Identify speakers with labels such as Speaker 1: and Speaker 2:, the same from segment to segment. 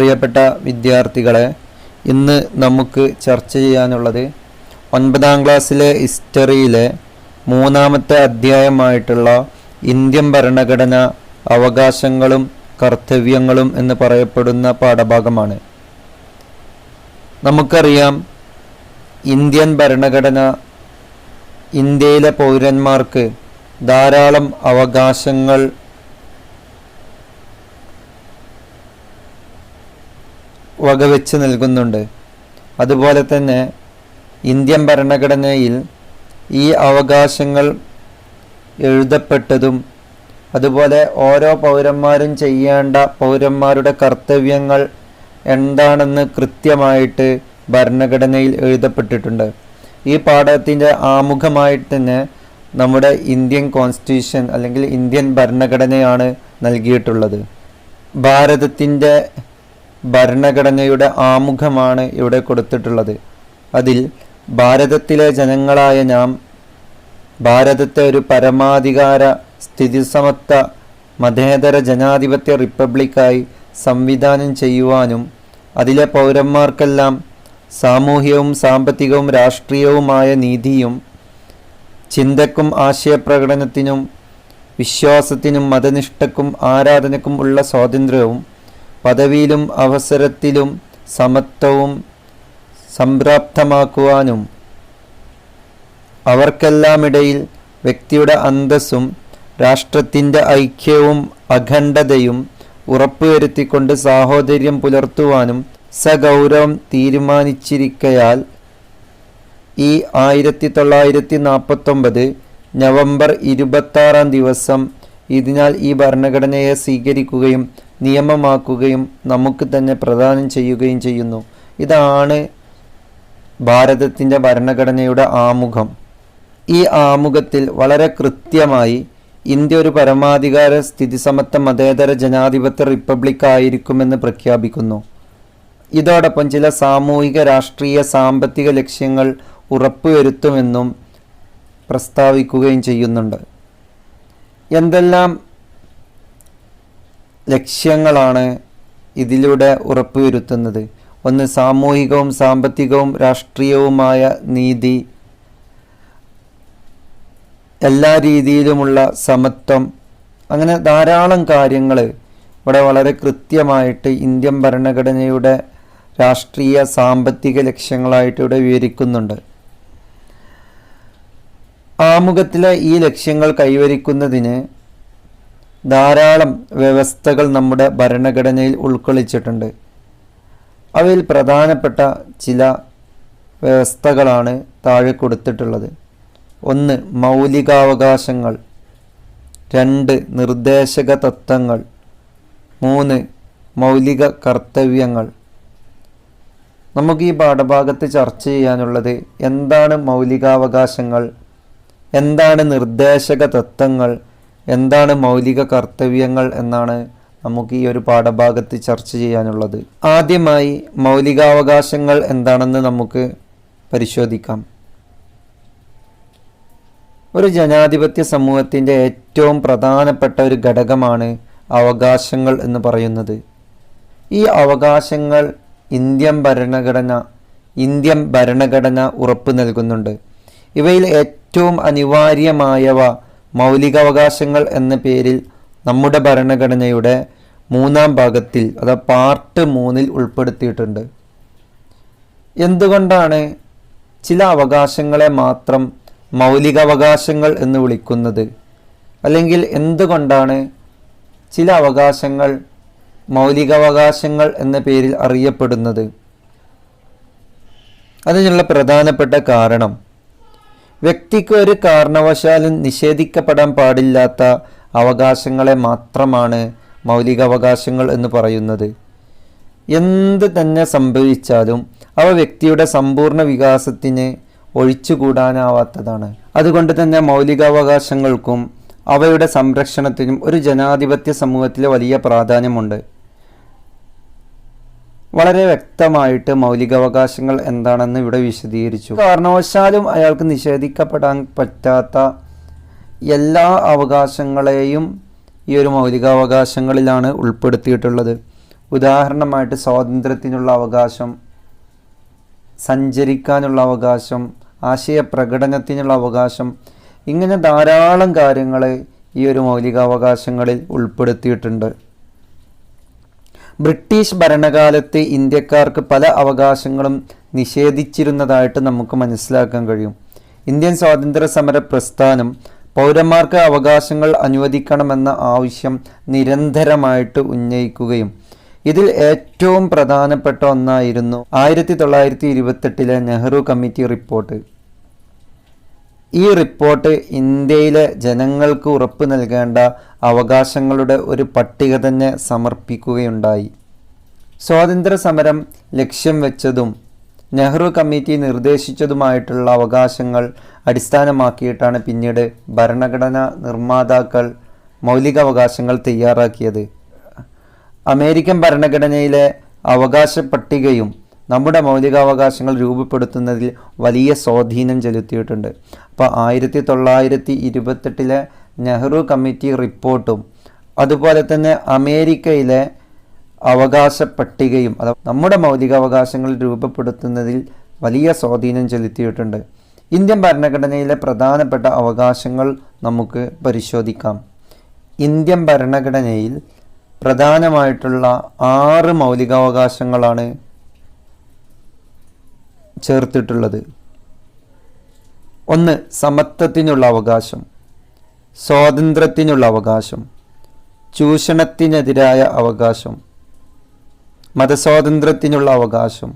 Speaker 1: പ്രിയപ്പെട്ട വിദ്യാർത്ഥികളെ ഇന്ന് നമുക്ക് ചർച്ച ചെയ്യാനുള്ളത് ഒൻപതാം ക്ലാസ്സിലെ ഹിസ്റ്ററിയിലെ മൂന്നാമത്തെ അധ്യായമായിട്ടുള്ള ഇന്ത്യൻ ഭരണഘടന അവകാശങ്ങളും കർത്തവ്യങ്ങളും എന്ന് പറയപ്പെടുന്ന പാഠഭാഗമാണ്. നമുക്കറിയാം ഇന്ത്യൻ ഭരണഘടന ഇന്ത്യയിലെ പൗരന്മാർക്ക് ധാരാളം അവകാശങ്ങൾ വകവെച്ച് നൽകുന്നുണ്ട്. അതുപോലെ തന്നെ ഇന്ത്യൻ ഭരണഘടനയിൽ ഈ അവകാശങ്ങൾ എഴുതപ്പെട്ടതും അതുപോലെ ഓരോ പൗരന്മാരും ചെയ്യേണ്ട പൗരന്മാരുടെ കർത്തവ്യങ്ങൾ എന്താണെന്ന് കൃത്യമായിട്ട് ഭരണഘടനയിൽ എഴുതപ്പെട്ടിട്ടുണ്ട്. ഈ പാഠത്തിന്റെ ആമുഖമായിട്ട് തന്നെ നമ്മുടെ ഇന്ത്യൻ കോൺസ്റ്റിറ്റ്യൂഷൻ അല്ലെങ്കിൽ ഇന്ത്യൻ ഭരണഘടനയാണ് നൽകിയിട്ടുള്ളത്. ഭാരതത്തിന്റെ ഭരണഘടനയുടെ ആമുഖമാണ് ഇവിടെ കൊടുത്തിട്ടുള്ളത്. അതിൽ ഭാരതത്തിലെ ജനങ്ങളായ നാം ഭാരതത്തെ ഒരു പരമാധികാര സ്ഥിതിസമത്വ മതേതര ജനാധിപത്യ റിപ്പബ്ലിക്കായി സംവിധാനം ചെയ്യുവാനും അതിലെ പൗരന്മാർക്കെല്ലാം സാമൂഹ്യവും സാമ്പത്തികവും രാഷ്ട്രീയവുമായ നീതിയും ചിന്തക്കും ആശയപ്രകടനത്തിനും വിശ്വാസത്തിനും മതനിഷ്ഠക്കും ആരാധനക്കും ഉള്ള സ്വാതന്ത്ര്യവും പദവിയിലും അവസരത്തിലും സമത്വവും സംപ്രാപ്തമാക്കുവാനും അവർക്കെല്ലാമിടയിൽ വ്യക്തിയുടെ അന്തസ്സും രാഷ്ട്രത്തിന്റെ ഐക്യവും അഖണ്ഡതയും ഉറപ്പുവരുത്തിക്കൊണ്ട് സാഹോദര്യം പുലർത്തുവാനും സഗൗരവം തീരുമാനിച്ചിരിക്കയാൽ ഈ ആയിരത്തി തൊള്ളായിരത്തി നാൽപ്പത്തൊമ്പത് നവംബർ ഇരുപത്താറാം ദിവസം ഇതിനാൽ ഈ ഭരണഘടനയെ സ്വീകരിക്കുകയും നിയമമാക്കുകയും നമുക്ക് തന്നെ പ്രദാനം ചെയ്യുകയും ചെയ്യുന്നു. ഇതാണ് ഭാരതത്തിന്റെ ഭരണഘടനയുടെ ആമുഖം. ഈ ആമുഖത്തിൽ വളരെ കൃത്യമായി ഇന്ത്യ ഒരു പരമാധികാര സ്ഥിതിസമത്വ മതേതര ജനാധിപത്യ റിപ്പബ്ലിക് ആയിരിക്കുമെന്ന് പ്രഖ്യാപിക്കുന്നു. ഇതോടൊപ്പം ചില സാമൂഹിക രാഷ്ട്രീയ സാമ്പത്തിക ലക്ഷ്യങ്ങൾ ഉറപ്പുവരുത്തുമെന്നും പ്രസ്താവിക്കുകയും ചെയ്യുന്നുണ്ട്. എന്തെല്ലാം ലക്ഷ്യങ്ങളാണ് ഇതിലൂടെ ഉറപ്പുവരുത്തുന്നത്? ഒന്ന് സാമൂഹികവും സാമ്പത്തികവും രാഷ്ട്രീയവുമായ നീതി. എല്ലാ രീതിയിലുമുള്ള സമത്വം. അങ്ങനെ ധാരാളം കാര്യങ്ങൾ ഇവിടെ വളരെ കൃത്യമായിട്ട് ഇന്ത്യൻ ഭരണഘടനയുടെ രാഷ്ട്രീയ സാമ്പത്തിക ലക്ഷ്യങ്ങളായിട്ട് ഇവിടെ വിവരിക്കുന്നുണ്ട്. ആമുഖത്തിലെ ഈ ലക്ഷ്യങ്ങൾ കൈവരിക്കുന്നതിന് ധാരാളം വ്യവസ്ഥകൾ നമ്മുടെ ഭരണഘടനയിൽ ഉൾക്കൊള്ളിച്ചിട്ടുണ്ട്. അവയിൽ പ്രധാനപ്പെട്ട ചില വ്യവസ്ഥകളാണ് താഴെ കൊടുത്തിട്ടുള്ളത്. ഒന്ന് മൗലികാവകാശങ്ങൾ. രണ്ട് നിർദ്ദേശക തത്വങ്ങൾ. മൂന്ന് മൗലിക കർത്തവ്യങ്ങൾ. നമുക്ക് ഈ പാഠഭാഗത്ത് ചർച്ച ചെയ്യാനുള്ളത് എന്താണ് മൗലികാവകാശങ്ങൾ എന്താണ് നിർദ്ദേശക തത്വങ്ങൾ? എന്താണ് മൗലിക കർത്തവ്യങ്ങൾ എന്നാണ് നമുക്ക് ഈ ഒരു പാഠഭാഗത്ത് ചർച്ച ചെയ്യാനുള്ളത്. ആദ്യമായി മൗലികാവകാശങ്ങൾ എന്താണെന്ന് നമുക്ക് പരിശോധിക്കാം. ഒരു ജനാധിപത്യ സമൂഹത്തിന്റെ ഏറ്റവും പ്രധാനപ്പെട്ട ഒരു ഘടകമാണ് അവകാശങ്ങൾ എന്ന് പറയുന്നത്. ഈ അവകാശങ്ങൾ ഇന്ത്യൻ ഭരണഘടന ഇന്ത്യൻ ഭരണഘടന ഉറപ്പ് നൽകുന്നുണ്ട്. ഇവയിൽ ഏറ്റവും അനിവാര്യമായവ മൗലികാവകാശങ്ങൾ എന്ന പേരിൽ നമ്മുടെ ഭരണഘടനയുടെ മൂന്നാം ഭാഗത്തിൽ അഥവാ പാർട്ട് മൂന്നിൽ ഉൾപ്പെടുത്തിയിട്ടുണ്ട്. എന്തുകൊണ്ടാണ് ചില അവകാശങ്ങളെ മാത്രം മൗലികാവകാശങ്ങൾ എന്ന് വിളിക്കുന്നത്? അല്ലെങ്കിൽ എന്തുകൊണ്ടാണ് ചില അവകാശങ്ങൾ മൗലികാവകാശങ്ങൾ എന്ന പേരിൽ അറിയപ്പെടുന്നത്? അതിനുള്ള പ്രധാനപ്പെട്ട കാരണം വ്യക്തിക്ക് ഒരു കാരണവശാലും നിഷേധിക്കപ്പെടാൻ പാടില്ലാത്ത അവകാശങ്ങളെ മാത്രമാണ് മൗലികാവകാശങ്ങൾ എന്ന് പറയുന്നത്. എന്ത് തന്നെ സംഭവിച്ചാലും അവ വ്യക്തിയുടെ സമ്പൂർണ വികാസത്തിന് ഒഴിച്ചുകൂടാനാവാത്തതാണ്. അതുകൊണ്ട് തന്നെ മൗലികാവകാശങ്ങൾക്കും അവയുടെ സംരക്ഷണത്തിനും ഒരു ജനാധിപത്യ സമൂഹത്തിൽ വലിയ പ്രാധാന്യമുണ്ട്. വളരെ വ്യക്തമായിട്ട് മൗലികാവകാശങ്ങൾ എന്താണെന്ന് ഇവിടെ വിശദീകരിച്ചു. കാരണവശാലും അയാൾക്ക് നിഷേധിക്കപ്പെടാൻ പറ്റാത്ത എല്ലാ അവകാശങ്ങളെയും ഈ ഒരു മൗലികാവകാശങ്ങളിലാണ് ഉൾപ്പെടുത്തിയിട്ടുള്ളത്. ഉദാഹരണമായിട്ട് സ്വാതന്ത്ര്യത്തിനുള്ള അവകാശം സഞ്ചരിക്കാനുള്ള അവകാശം ആശയപ്രകടനത്തിനുള്ള അവകാശം ഇങ്ങനെ ധാരാളം കാര്യങ്ങളെ ഈ ഒരു മൗലികാവകാശങ്ങളിൽ ഉൾപ്പെടുത്തിയിട്ടുണ്ട്. ബ്രിട്ടീഷ് ഭരണകാലത്ത് ഇന്ത്യക്കാർക്ക് പല അവകാശങ്ങളും നിഷേധിച്ചിരുന്നതായിട്ട് നമുക്ക് മനസ്സിലാക്കാൻ കഴിയും. ഇന്ത്യൻ സ്വാതന്ത്ര്യ സമര പ്രസ്ഥാനം പൗരന്മാർക്ക് അവകാശങ്ങൾ അനുവദിക്കണമെന്ന ആവശ്യം നിരന്തരമായിട്ട് ഉന്നയിക്കുകയും ഇതിൽ ഏറ്റവും പ്രധാനപ്പെട്ട ഒന്നായിരുന്നു ആയിരത്തി തൊള്ളായിരത്തി ഇരുപത്തെട്ടിലെ നെഹ്റു കമ്മിറ്റി റിപ്പോർട്ട്. ഈ റിപ്പോർട്ട് ഇന്ത്യയിലെ ജനങ്ങൾക്ക് ഉറപ്പ് നൽകേണ്ട അവകാശങ്ങളുടെ ഒരു പട്ടിക തന്നെ സമർപ്പിക്കുകയുണ്ടായി. സ്വാതന്ത്ര്യ സമരം ലക്ഷ്യം വെച്ചതും നെഹ്റു കമ്മിറ്റി നിർദ്ദേശിച്ചതുമായിട്ടുള്ള അവകാശങ്ങൾ അടിസ്ഥാനമാക്കിയിട്ടാണ് പിന്നീട് ഭരണഘടനാ നിർമ്മാതാക്കൾ മൗലികാവകാശങ്ങൾ തയ്യാറാക്കിയത്. അമേരിക്കൻ ഭരണഘടനയിലെ അവകാശ പട്ടികയും നമ്മുടെ മൗലികാവകാശങ്ങൾ രൂപപ്പെടുത്തുന്നതിൽ വലിയ സ്വാധീനം ചെലുത്തിയിട്ടുണ്ട്. അപ്പോൾ ആയിരത്തി തൊള്ളായിരത്തി ഇരുപത്തെട്ടിലെ നെഹ്റു കമ്മിറ്റി റിപ്പോർട്ടും അതുപോലെ തന്നെ അമേരിക്കയിലെ അവകാശ പട്ടികയും അത് നമ്മുടെ മൗലികാവകാശങ്ങൾ രൂപപ്പെടുത്തുന്നതിൽ വലിയ സ്വാധീനം ചെലുത്തിയിട്ടുണ്ട്. ഇന്ത്യൻ ഭരണഘടനയിലെ പ്രധാനപ്പെട്ട അവകാശങ്ങൾ നമുക്ക് പരിശോധിക്കാം. ഇന്ത്യൻ ഭരണഘടനയിൽ പ്രധാനമായിട്ടുള്ള ആറ് മൗലികാവകാശങ്ങളാണ് ചേർത്തിട്ടുള്ളത്. ഒന്ന് സമത്വത്തിനുള്ള അവകാശം. സ്വാതന്ത്ര്യത്തിനുള്ള അവകാശം. ചൂഷണത്തിനെതിരായ അവകാശം. മതസ്വാതന്ത്ര്യത്തിനുള്ള അവകാശം.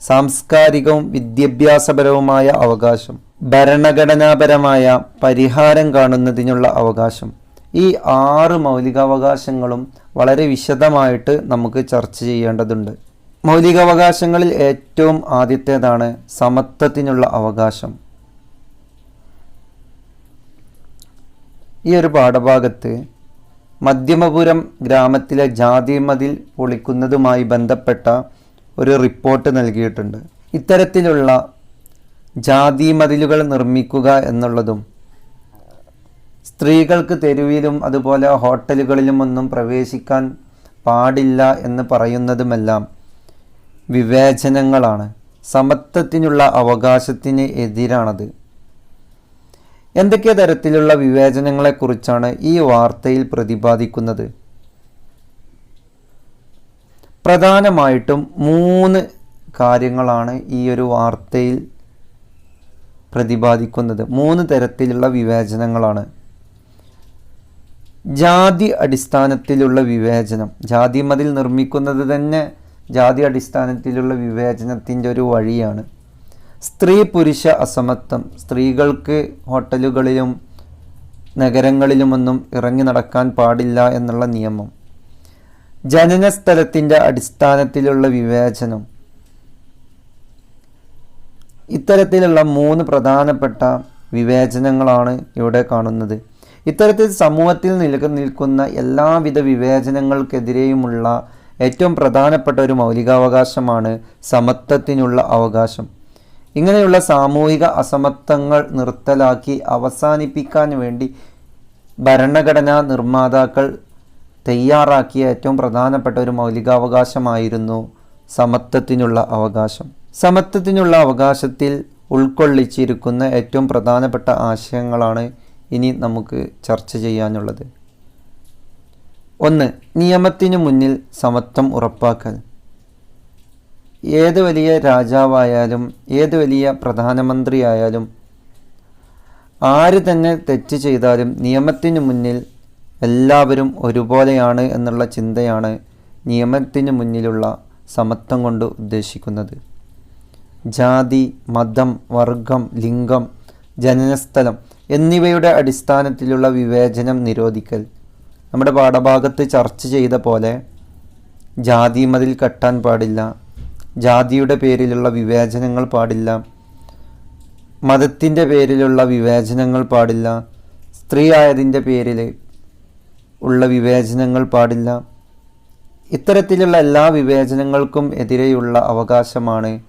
Speaker 1: സാംസ്കാരികവും വിദ്യാഭ്യാസപരവുമായ അവകാശം. ഭരണഘടനാപരമായ പരിഹാരം കാണുന്നതിനുള്ള അവകാശം. ഈ ആറ് മൗലികാവകാശങ്ങളും വളരെ വിശദമായിട്ട് നമുക്ക് ചർച്ച ചെയ്യേണ്ടതുണ്ട്. മൗലികാവകാശങ്ങളിൽ ഏറ്റവും ആദ്യത്തേതാണ് സമത്വത്തിനുള്ള അവകാശം. ഈ ഒരു പാഠഭാഗത്ത് മധ്യമപുരം ഗ്രാമത്തിലെ ജാതി മതിൽ പൊളിക്കുന്നതുമായി ബന്ധപ്പെട്ട ഒരു റിപ്പോർട്ട് നൽകിയിട്ടുണ്ട്. ഇത്തരത്തിലുള്ള ജാതി മതിലുകൾ നിർമ്മിക്കുക എന്നുള്ളതും സ്ത്രീകൾക്ക് തെരുവിലും അതുപോലെ ഹോട്ടലുകളിലും ഒന്നും പ്രവേശിക്കാൻ പാടില്ല എന്ന് പറയുന്നതുമെല്ലാം വിവേചനങ്ങളാണ്. സമത്വത്തിനുള്ള അവകാശത്തിന് എതിരാണത്. എന്തൊക്കെ തരത്തിലുള്ള വിവേചനങ്ങളെക്കുറിച്ചാണ് ഈ വാർത്തയിൽ പ്രതിപാദിക്കുന്നത്? പ്രധാനമായിട്ടും മൂന്ന് കാര്യങ്ങളാണ് ഈ ഒരു വാർത്തയിൽ പ്രതിപാദിക്കുന്നത്. മൂന്ന് തരത്തിലുള്ള വിവേചനങ്ങളാണ്. ജാതി അടിസ്ഥാനത്തിലുള്ള വിവേചനം. ജാതി മതിൽ നിർമ്മിക്കുന്നത് തന്നെ ജാതി അടിസ്ഥാനത്തിലുള്ള വിവേചനത്തിന്റെ ഒരു വഴിയാണ്. സ്ത്രീ പുരുഷ അസമത്വം. സ്ത്രീകൾക്ക് ഹോട്ടലുകളിലും നഗരങ്ങളിലുമൊന്നും ഇറങ്ങി നടക്കാൻ പാടില്ല എന്നുള്ള നിയമം. ജനനസ്ഥലത്തിന്റെ അടിസ്ഥാനത്തിലുള്ള വിവേചനം. ഇത്തരത്തിലുള്ള മൂന്ന് പ്രധാനപ്പെട്ട വിവേചനങ്ങളാണ് ഇവിടെ കാണുന്നത്. ഇത്തരത്തിൽ സമൂഹത്തിൽ നിലനിൽക്കുന്ന എല്ലാവിധ വിവേചനങ്ങൾക്കെതിരെയുമുള്ള ഏറ്റവും പ്രധാനപ്പെട്ട ഒരു മൗലികാവകാശമാണ് സമത്വത്തിനുള്ള അവകാശം. ഇങ്ങനെയുള്ള സാമൂഹിക അസമത്വങ്ങൾ നിർത്തലാക്കി അവസാനിപ്പിക്കാൻ വേണ്ടി ഭരണഘടനാ നിർമ്മാതാക്കൾ തയ്യാറാക്കിയ ഏറ്റവും പ്രധാനപ്പെട്ട ഒരു മൗലികാവകാശമായിരുന്നു സമത്വത്തിനുള്ള അവകാശം. സമത്വത്തിനുള്ള അവകാശത്തിൽ ഉൾക്കൊള്ളിച്ചിരിക്കുന്ന ഏറ്റവും പ്രധാനപ്പെട്ട ആശയങ്ങളാണ് ഇനി നമുക്ക് ചർച്ച ചെയ്യാനുള്ളത്. ഒന്ന് നിയമത്തിനു മുന്നിൽ സമത്വം ഉറപ്പാക്കൽ. ഏത് വലിയ രാജാവായാലും ഏത് വലിയ പ്രധാനമന്ത്രിയായാലും ആര് തന്നെ തെറ്റ് ചെയ്താലും നിയമത്തിനു മുന്നിൽ എല്ലാവരും ഒരുപോലെയാണ് എന്നുള്ള ചിന്തയാണ് നിയമത്തിനു മുന്നിലുള്ള സമത്വം കൊണ്ട് ഉദ്ദേശിക്കുന്നത്. ജാതി മതം വർഗം ലിംഗം ജനനസ്ഥലം എന്നിവയുടെ അടിസ്ഥാനത്തിലുള്ള വിവേചനം നിരോധിക്കൽ. നമ്മുടെ പാഠഭാഗത്ത് ചർച്ച ചെയ്ത പോലെ ജാതി മതിൽ കെട്ടാൻ പാടില്ല. ജാതിയുടെ പേരിലുള്ള വിവേചനങ്ങൾ പാടില്ല. മതത്തിന്റെ പേരിലുള്ള വിവേചനങ്ങൾ പാടില്ല. സ്ത്രീ ആയതിന്റെ പേരിൽ ഉള്ള വിവേചനങ്ങൾ പാടില്ല. ഇത്തരത്തിലുള്ള എല്ലാ വിവേചനങ്ങൾക്കും എതിരെയുള്ള അവകാശമാണ്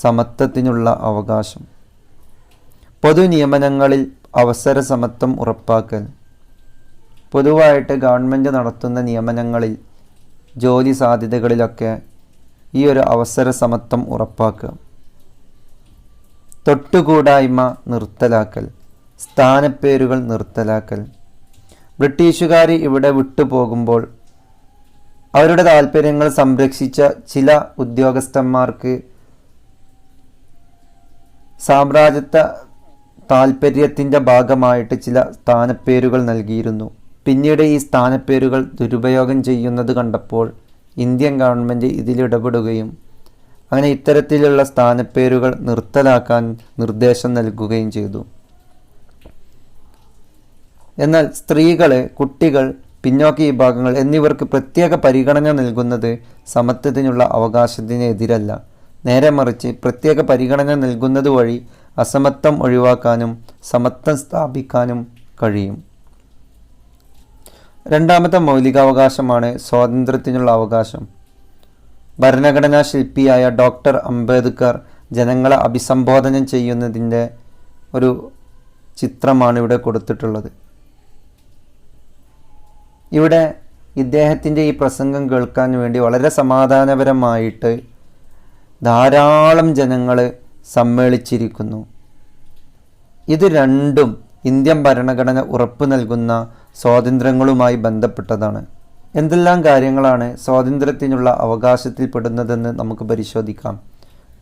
Speaker 1: സമത്വത്തിനുള്ള അവകാശം. പൊതു നിയമനങ്ങളിൽ അവസര സമത്വം ഉറപ്പാക്കൽ. പൊതുവായിട്ട് ഗവൺമെന്റ് നടത്തുന്ന നിയമനങ്ങളിൽ ജോലി സാധ്യതകളിലൊക്കെ ഈ ഒരു അവസര സമത്വം ഉറപ്പാക്കുക. തൊട്ടുകൂടായ്മ നിർത്തലാക്കൽ സ്ഥാനപ്പേരുകൾ നിർത്തലാക്കൽ. ബ്രിട്ടീഷുകാർ ഇവിടെ വിട്ടുപോകുമ്പോൾ അവരുടെ താല്പര്യങ്ങൾ സംരക്ഷിച്ച ചില ഉദ്യോഗസ്ഥന്മാർക്ക് സാമ്രാജ്യത്വ താല്പര്യത്തിന്റെ ഭാഗമായിട്ട് ചില സ്ഥാനപ്പേരുകൾ നൽകിയിരുന്നു. പിന്നീട് ഈ സ്ഥാനപ്പേരുകൾ ദുരുപയോഗം ചെയ്യുന്നത് കണ്ടപ്പോൾ ഇന്ത്യൻ ഗവൺമെന്റ് ഇതിലിടപെടുകയും അങ്ങനെ ഇത്തരത്തിലുള്ള സ്ഥാനപ്പേരുകൾ നിർത്തലാക്കാൻ നിർദ്ദേശം നൽകുകയും ചെയ്തു. എന്നാൽ സ്ത്രീകളെ കുട്ടികൾ പിന്നോക്ക വിഭാഗങ്ങൾ എന്നിവർക്ക് പ്രത്യേക പരിഗണന നൽകുന്നത് സമത്വത്തിനുള്ള അവകാശത്തിനെതിരല്ല. നേരെ മറിച്ച് പ്രത്യേക പരിഗണന നൽകുന്നത് വഴി അസമത്വം ഒഴിവാക്കാനും സമത്വം സ്ഥാപിക്കാനും കഴിയും. രണ്ടാമത്തെ മൗലികാവകാശമാണ് സ്വാതന്ത്ര്യത്തിനുള്ള അവകാശം. ഭരണഘടനാ ശില്പിയായ ഡോക്ടർ അംബേദ്കർ ജനങ്ങളെ അഭിസംബോധന ചെയ്യുന്നതിന്റെ ഒരു ചിത്രമാണ് ഇവിടെ കൊടുത്തിട്ടുള്ളത്. ഇവിടെ ഇദ്ദേഹത്തിന്റെ ഈ പ്രസംഗം കേൾക്കാൻ വേണ്ടി വളരെ സമാധാനപരമായിട്ട് ധാരാളം ജനങ്ങൾ സമ്മേളിച്ചിരിക്കുന്നു. ഇത് രണ്ടും ഇന്ത്യൻ ഭരണഘടന ഉറപ്പു നൽകുന്ന സ്വാതന്ത്ര്യങ്ങളുമായി ബന്ധപ്പെട്ടതാണ്. എന്തെല്ലാം കാര്യങ്ങളാണ് സ്വാതന്ത്ര്യത്തിനുള്ള അവകാശത്തിൽപ്പെടുന്നതെന്ന് നമുക്ക് പരിശോധിക്കാം.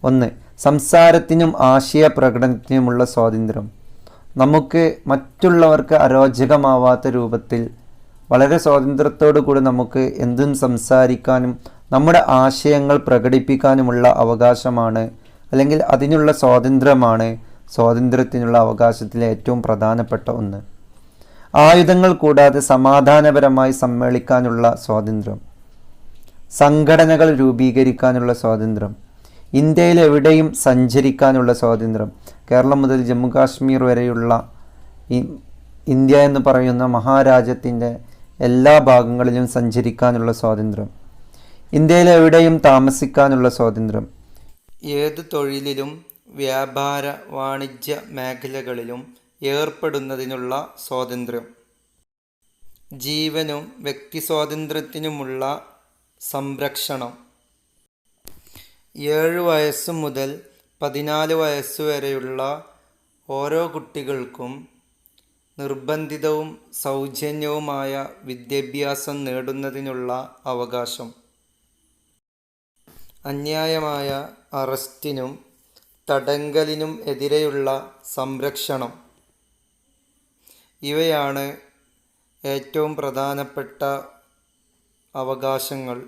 Speaker 1: ഒന്ന് സംസാരത്തിനും ആശയ പ്രകടനത്തിനുമുള്ള സ്വാതന്ത്ര്യം. നമുക്ക് മറ്റുള്ളവർക്ക് അരോചകമാവാത്ത രൂപത്തിൽ വളരെ സ്വാതന്ത്ര്യത്തോടു കൂടി നമുക്ക് എന്തും സംസാരിക്കാനും നമ്മുടെ ആശയങ്ങൾ പ്രകടിപ്പിക്കാനുമുള്ള അവകാശമാണ് അല്ലെങ്കിൽ അതിനുള്ള സ്വാതന്ത്ര്യമാണ് സ്വാതന്ത്ര്യത്തിനുള്ള അവകാശത്തിലെ ഏറ്റവും പ്രധാനപ്പെട്ട ഒന്ന്. ആയുധങ്ങൾ കൂടാതെ സമാധാനപരമായി സമ്മേളിക്കാനുള്ള സ്വാതന്ത്ര്യം. സംഘടനകൾ രൂപീകരിക്കാനുള്ള സ്വാതന്ത്ര്യം. ഇന്ത്യയിൽ എവിടെയും സഞ്ചരിക്കാനുള്ള സ്വാതന്ത്ര്യം. കേരളം മുതൽ ജമ്മു കാശ്മീർ വരെയുള്ള ഇന്ത്യ എന്ന് പറയുന്ന മഹാരാജ്യത്തിന്റെ എല്ലാ ഭാഗങ്ങളിലും സഞ്ചരിക്കാനുള്ള സ്വാതന്ത്ര്യം. ഇന്ത്യയിൽ എവിടെയും താമസിക്കാനുള്ള സ്വാതന്ത്ര്യം. ഏത് തൊഴിലിലും വ്യാപാര വാണിജ്യ മേഖലകളിലും ഏർപ്പെടുന്നതിനുള്ള സ്വാതന്ത്ര്യം. ജീവനും വ്യക്തി സ്വാതന്ത്ര്യത്തിനുമുള്ള സംരക്ഷണം. ഏഴ് വയസ്സ് മുതൽ പതിനാല് വയസ്സ് വരെയുള്ള ഓരോ കുട്ടികൾക്കും നിർബന്ധിതവും സൗജന്യവുമായ വിദ്യാഭ്യാസം നേടുന്നതിനുള്ള അവകാശം. അന്യായമായ അറസ്റ്റിനും തടങ്കലിനും എതിരെയുള്ള സംരക്ഷണം. ഇവയാണ് ഏറ്റവും പ്രധാനപ്പെട്ട അവകാശങ്ങൾ.